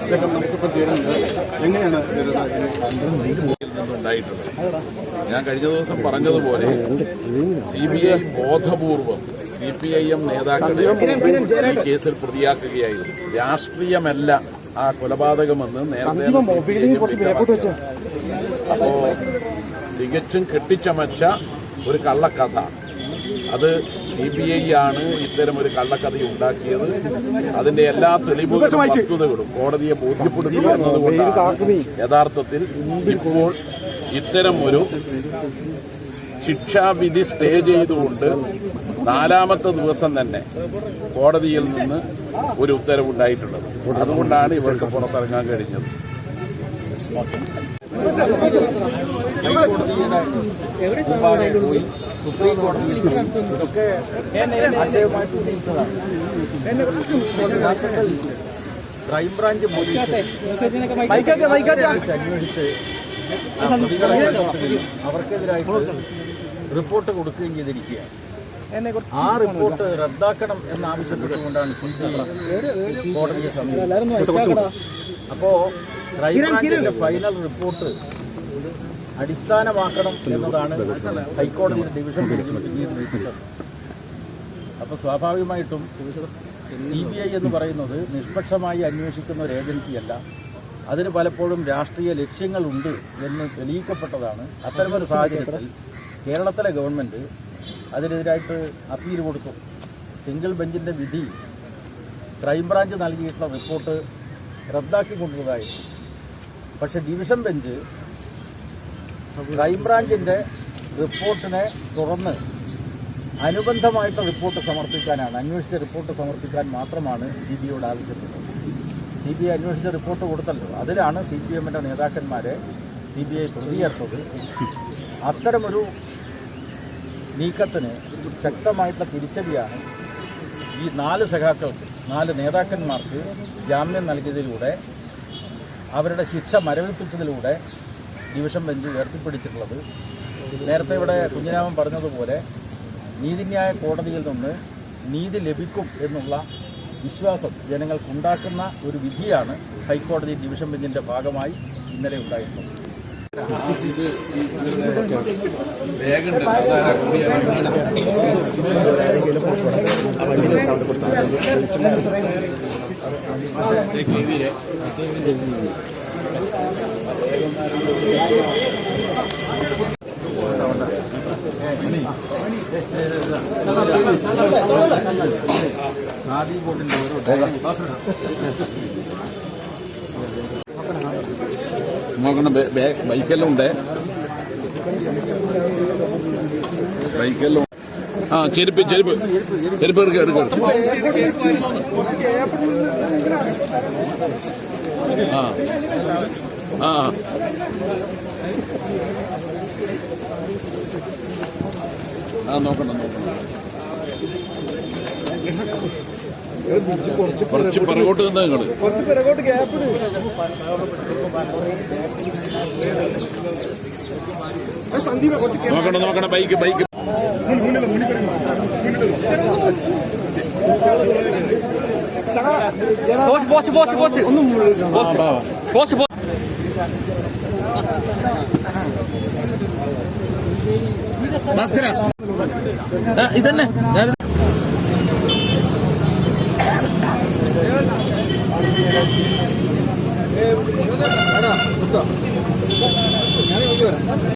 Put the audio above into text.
ഇതൊക്കെ നമുക്കിപ്പോൾ ചേരുന്നുണ്ട് എങ്ങനെയാണ് ഉണ്ടായിട്ടുള്ളത് ഞാൻ കഴിഞ്ഞ ദിവസം പറഞ്ഞതുപോലെ സി ബി ഐ ബോധപൂർവം സി പി ഐ എം നേതാക്കളെ ഈ കേസിൽ പ്രതിയാക്കുകയായിരുന്നു. രാഷ്ട്രീയമല്ല ആ കൊലപാതകമെന്ന് നേരത്തെ അപ്പോ തികച്ചും കെട്ടിച്ചമച്ച ഒരു കള്ളക്കഥ. അത് സി ബി ഐ ആണ് ഇത്തരം ഒരു കള്ളക്കഥ ഉണ്ടാക്കിയത്. അതിന്റെ എല്ലാ തെളിവുകളും വസ്തുതകളും കോടതിയെ ബോധ്യപ്പെടുത്തി എന്നതുകൊണ്ടാണ്. യഥാർത്ഥത്തിൽ ഇപ്പോൾ ഇത്തരം ഒരു ശിക്ഷാവിധി സ്റ്റേ ചെയ്തുകൊണ്ട് നാലാമത്തെ ദിവസം തന്നെ കോടതിയിൽ നിന്ന് ഒരു ഉത്തരവുണ്ടായിട്ടുള്ളത്. അതുകൊണ്ടാണ് ഇവർക്ക് പുറത്തിറങ്ങാൻ കഴിഞ്ഞത്. ക്രൈംബ്രാഞ്ച് പോലീസ് റിപ്പോർട്ട് കൊടുക്കുകയും ചെയ്തിരിക്കുകയാണ് ആ റിപ്പോർട്ട് റദ്ദാക്കണം എന്നാവശ്യപ്പെട്ടുകൊണ്ടാണ് കോടതിയെ സമീപിച്ചത് അപ്പോ ക്രൈംബ്രാഞ്ചിന്റെ ഫൈനൽ റിപ്പോർട്ട് അടിസ്ഥാനമാക്കണം എന്നതാണ് ഹൈക്കോടതി ഡിവിഷൻ ബെഞ്ച് സ്വാഭാവികമായിട്ടും സി ബി ഐ എന്ന് പറയുന്നത് നിഷ്പക്ഷമായി അന്വേഷിക്കുന്ന ഒരു ഏജൻസിയല്ല അതിന് പലപ്പോഴും രാഷ്ട്രീയ ലക്ഷ്യങ്ങളുണ്ട് എന്ന് തെളിയിക്കപ്പെട്ടതാണ്. അത്തരമൊരു സാഹചര്യത്തിൽ കേരളത്തിലെ ഗവൺമെന്റ് അതിനെതിരായിട്ട് അപ്പീൽ കൊടുത്തു. സിംഗിൾ ബെഞ്ചിന്റെ വിധി ക്രൈംബ്രാഞ്ച് നൽകിയിട്ടുള്ള റിപ്പോർട്ട് റദ്ദാക്കിക്കൊണ്ടതായിരുന്നു പക്ഷെ ഡിവിഷൻ ബെഞ്ച് ക്രൈംബ്രാഞ്ചിന്റെ റിപ്പോർട്ടിനെ തുറന്ന് അനുബന്ധമായിട്ട് റിപ്പോർട്ട് സമർപ്പിക്കാനാണ് അന്വേഷിച്ച റിപ്പോർട്ട് സമർപ്പിക്കാൻ മാത്രമാണ് സി ബി ഐയോട് ആവശ്യപ്പെട്ടത്. സി ബി ഐ അന്വേഷിച്ച റിപ്പോർട്ട് കൊടുത്തല്ലോ. അതിലാണ് സി പി എമ്മിന്റെ നേതാക്കന്മാരെ സി ബി ഐ പ്രതിയേർത്തത്. അത്തരമൊരു നീക്കത്തിന് ശക്തമായിട്ടുള്ള തിരിച്ചടിയാണ് ഈ നാല് സഖാക്കൾക്ക് നാല് നേതാക്കന്മാർക്ക് ജാമ്യം നൽകിയതിലൂടെ അവരുടെ ശിക്ഷ മരവിപ്പിച്ചതിലൂടെ ഡിവിഷൻ ബെഞ്ച് ഉയർത്തിപ്പിടിച്ചിട്ടുള്ളത്. നേരത്തെ ഇവിടെ കുഞ്ഞിരാമൻ പറഞ്ഞതുപോലെ നീതിന്യായ കോടതിയിൽ നിന്ന് നീതി ലഭിക്കും എന്നുള്ള വിശ്വാസം ജനങ്ങൾക്കുണ്ടാക്കുന്ന ഒരു വിധിയാണ് ഹൈക്കോടതി ഡിവിഷൻ ബെഞ്ചിന്റെ ഭാഗമായി ഇന്നലെ ഉണ്ടായിരുന്നത് വേഗമുണ്ടല്ലോ ഖാദി ബോർഡിന്റെ ഒരു നോക്കണം ബൈക്കെല്ലാം ഉണ്ട്. ബൈക്കെല്ലാം ആ ചെരുപ്പ് ചെരുപ്പ്. ചെരുപ്പ് എടുക്കുക എടുക്കുക ആ ആ ആ. നോക്കണം നോക്കണം കുറച്ച് പിറകോട്ട് നിന്ന് നിങ്ങൾ നോക്കണം നോക്കണം bike bike boss boss boss. Boss boss ഇതന്നെ. ഞാൻ Amen.